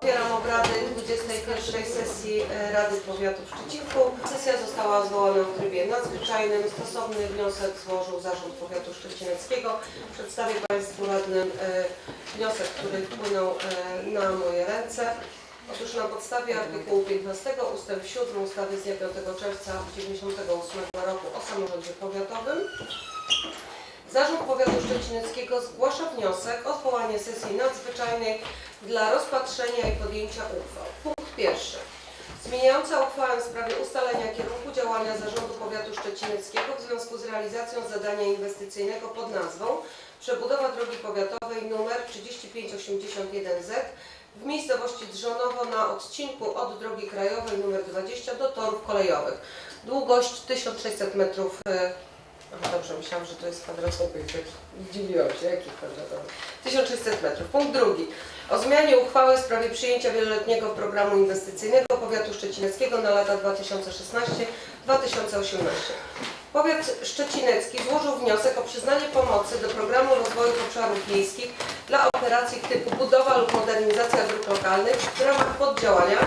Otwieram obrady 21 sesji e, Rady Powiatu w Szczecinku. Sesja została zwołana w trybie nadzwyczajnym. Stosowny wniosek złożył Zarząd Powiatu Szczecineckiego. Przedstawię Państwu radnym e, wniosek, który wpłynął e, na moje ręce. Otóż na podstawie artykułu 15 ust. 7 ustawy z dnia 5 czerwca 1998 roku o samorządzie powiatowym Zarząd Powiatu Szczecineckiego zgłasza wniosek o zwołanie sesji nadzwyczajnej dla rozpatrzenia i podjęcia uchwał. Punkt pierwszy. Zmieniająca uchwałę w sprawie ustalenia kierunku działania Zarządu Powiatu Szczecineckiego w związku z realizacją zadania inwestycyjnego pod nazwą Przebudowa drogi powiatowej nr 3581Z w miejscowości Drzonowo na odcinku od drogi krajowej nr 20 do torów kolejowych. Długość 1600 metrów e, Aha, dobrze, myślałam, że to jest kwadratowy. i Zdziwiłam się, jaki kwadratowy? 1600 metrów. Punkt drugi. O zmianie uchwały w sprawie przyjęcia wieloletniego programu inwestycyjnego Powiatu Szczecineckiego na lata 2016-2018. Powiat Szczecinecki złożył wniosek o przyznanie pomocy do programu rozwoju obszarów wiejskich dla operacji typu budowa lub modernizacja dróg lokalnych w ramach poddziałania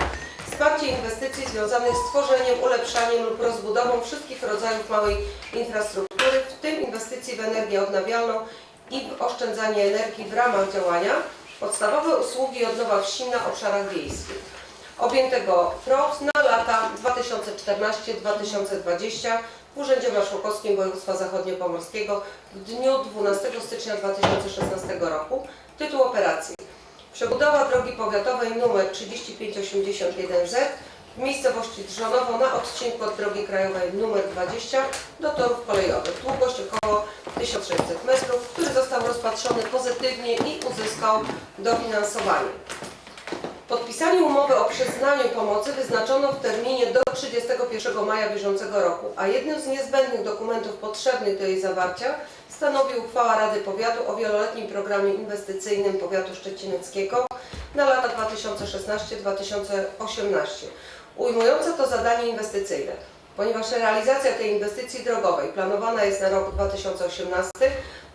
Wsparcie inwestycji związanych z tworzeniem, ulepszaniem lub rozbudową wszystkich rodzajów małej infrastruktury, w tym inwestycji w energię odnawialną i w oszczędzanie energii w ramach działania. Podstawowe usługi odnowa wsi na obszarach wiejskich. Objętego PROPS na lata 2014-2020 w Urzędzie Marszałkowskim Województwa Zachodniopomorskiego w dniu 12 stycznia 2016 roku. Tytuł operacji Przebudowa drogi powiatowej nr 3581Z w miejscowości Drzonowo na odcinku od drogi krajowej nr 20 do torów kolejowych. Długość około 1600 metrów, który został rozpatrzony pozytywnie i uzyskał dofinansowanie. Podpisanie umowy o przyznaniu pomocy wyznaczono w terminie do 31 maja bieżącego roku, a jednym z niezbędnych dokumentów potrzebnych do jej zawarcia stanowi uchwała Rady Powiatu o wieloletnim programie inwestycyjnym Powiatu Szczecineckiego na lata 2016-2018, ujmująca to zadanie inwestycyjne. Ponieważ realizacja tej inwestycji drogowej planowana jest na rok 2018,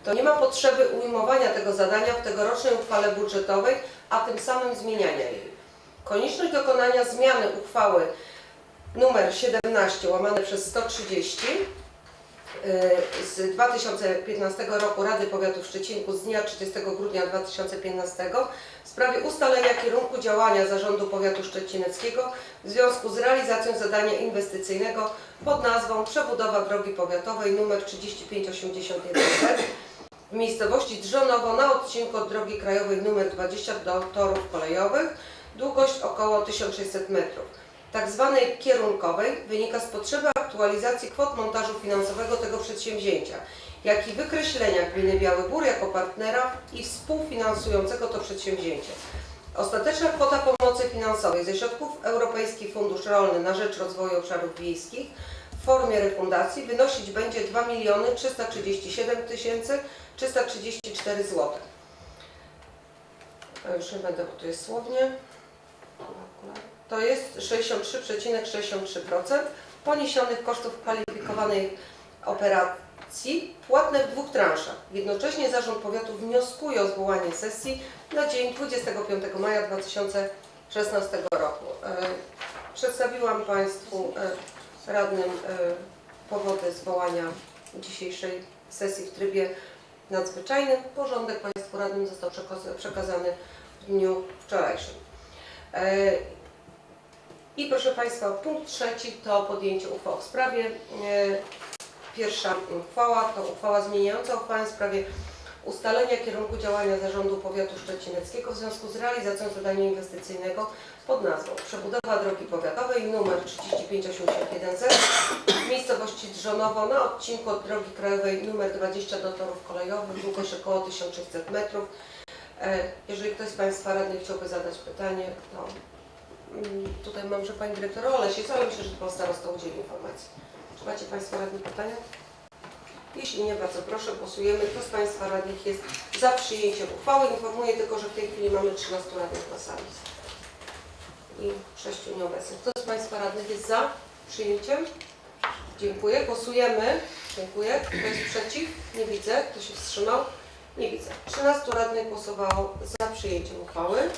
to nie ma potrzeby ujmowania tego zadania w tegorocznej uchwale budżetowej, a tym samym zmieniania jej. Konieczność dokonania zmiany uchwały nr 17 łamane przez 130 y, z 2015 roku Rady Powiatu w Szczecinku z dnia 30 grudnia 2015 w sprawie ustalenia kierunku działania Zarządu Powiatu Szczecineckiego w związku z realizacją zadania inwestycyjnego pod nazwą Przebudowa drogi powiatowej nr 3581 w miejscowości Drzonowo na odcinku od drogi krajowej nr 20 do torów kolejowych, długość około 1600 metrów. Tak zwanej kierunkowej wynika z potrzeby aktualizacji kwot montażu finansowego tego przedsięwzięcia, jak i wykreślenia gminy Biały Gór jako partnera i współfinansującego to przedsięwzięcie. Ostateczna kwota pomocy finansowej ze środków Europejski Fundusz Rolny na rzecz rozwoju obszarów wiejskich w formie refundacji wynosić będzie 2 337 334 zł. Już nie będę, bo tu jest słownie. To jest 63,63% poniesionych kosztów kwalifikowanej operacji płatne w dwóch transzach. Jednocześnie Zarząd Powiatu wnioskuje o zwołanie sesji na dzień 25 maja 2016 roku. E, Przedstawiłam Państwu e, radnym e, powody zwołania dzisiejszej sesji w trybie nadzwyczajnym. Porządek Państwu radnym został przekaz- przekazany w dniu wczorajszym. E, I proszę Państwa, punkt trzeci to podjęcie uchwał w sprawie. e, Pierwsza uchwała to uchwała zmieniająca uchwałę w sprawie ustalenia kierunku działania Zarządu Powiatu Szczecineckiego w związku z realizacją zadania inwestycyjnego pod nazwą Przebudowa drogi powiatowej nr 3581Z w miejscowości Drzonowo na odcinku od drogi krajowej nr 20 do torów kolejowych, długość około 1600 metrów. E, Jeżeli ktoś z Państwa radnych chciałby zadać pytanie, to mm, tutaj mam, że Pani Dyrektor ale myślę, że Pan Starosta udzieli informacji. Czy macie Państwo radni pytania? Jeśli nie, bardzo proszę, głosujemy. Kto z Państwa radnych jest za przyjęciem uchwały? Informuję tylko, że w tej chwili mamy 13 radnych na sali i 6 nieobecnych. Kto z Państwa radnych jest za przyjęciem? Dziękuję. Głosujemy. Dziękuję. Kto jest przeciw? Nie widzę. Kto się wstrzymał? Nie widzę. 13 radnych głosowało za przyjęciem uchwały. E,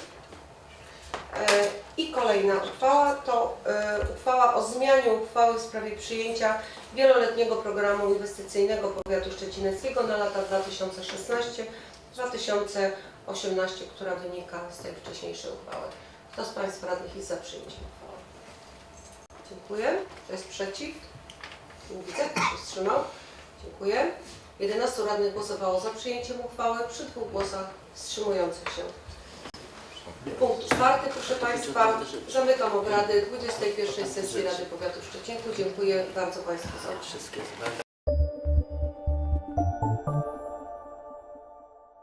I kolejna uchwała to e, uchwała o zmianie uchwały w sprawie przyjęcia wieloletniego programu inwestycyjnego powiatu szczecineckiego na lata 2016-2018, która wynika z tej wcześniejszej uchwały. Kto z Państwa radnych jest za przyjęciem uchwały? Dziękuję. Kto jest przeciw? Nie widzę. Kto się wstrzymał? Dziękuję. 11 radnych głosowało za przyjęciem uchwały przy dwóch głosach wstrzymujących się. Punkt czwarty, proszę Państwa. Zamykam obrady 21 sesji Rady Powiatu Szczecinku. Dziękuję bardzo Państwu za Wszystkie.